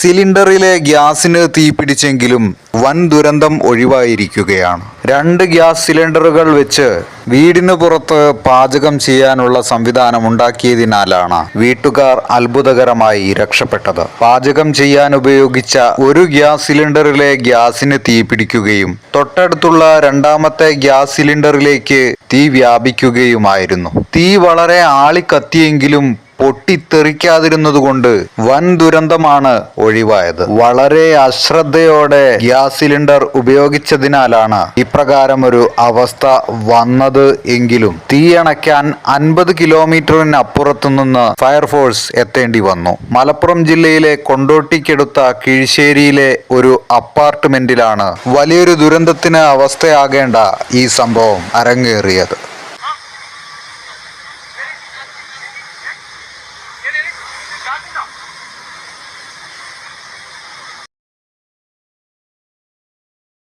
സിലിണ്ടറിലെ ഗ്യാസിന് തീപിടിച്ചെങ്കിലും വൻ ദുരന്തം ഒഴിവായിരിക്കുകയാണ്. രണ്ട് ഗ്യാസ് സിലിണ്ടറുകൾ വെച്ച് വീടിന് പുറത്ത് പാചകം ചെയ്യാനുള്ള സംവിധാനം ഉണ്ടാക്കിയതിനാലാണ് വീട്ടുകാർ അത്ഭുതകരമായി രക്ഷപ്പെട്ടത്. പാചകം ചെയ്യാൻ ഉപയോഗിച്ച ഒരു ഗ്യാസ് സിലിണ്ടറിലെ ഗ്യാസിന് തീപിടിക്കുകയും തൊട്ടടുത്തുള്ള രണ്ടാമത്തെ ഗ്യാസ് സിലിണ്ടറിലേക്ക് തീ വ്യാപിക്കുകയുമായിരുന്നു. തീ വളരെ ആളിക്കത്തിയെങ്കിലും പൊട്ടിത്തെറിക്കാതിരുന്നതുകൊണ്ട് വൻ ദുരന്തമാണ് ഒഴിവായത്. വളരെ അശ്രദ്ധയോടെ ഗ്യാസ് സിലിണ്ടർ ഉപയോഗിച്ചതിനാലാണ് ഇപ്രകാരം ഒരു അവസ്ഥ വന്നത് എങ്കിലും തീയണയ്ക്കാൻ അൻപത് കിലോമീറ്ററിനപ്പുറത്തു നിന്ന് ഫയർഫോഴ്സ് എത്തേണ്ടി വന്നു. മലപ്പുറം ജില്ലയിലെ കൊണ്ടോട്ടിക്കടുത്ത കിഴിശ്ശേരിയിലെ ഒരു അപ്പാർട്ട്മെന്റിലാണ് വലിയൊരു ദുരന്തത്തിന് അവസ്ഥയാകേണ്ട ഈ സംഭവം അരങ്ങേറിയത്.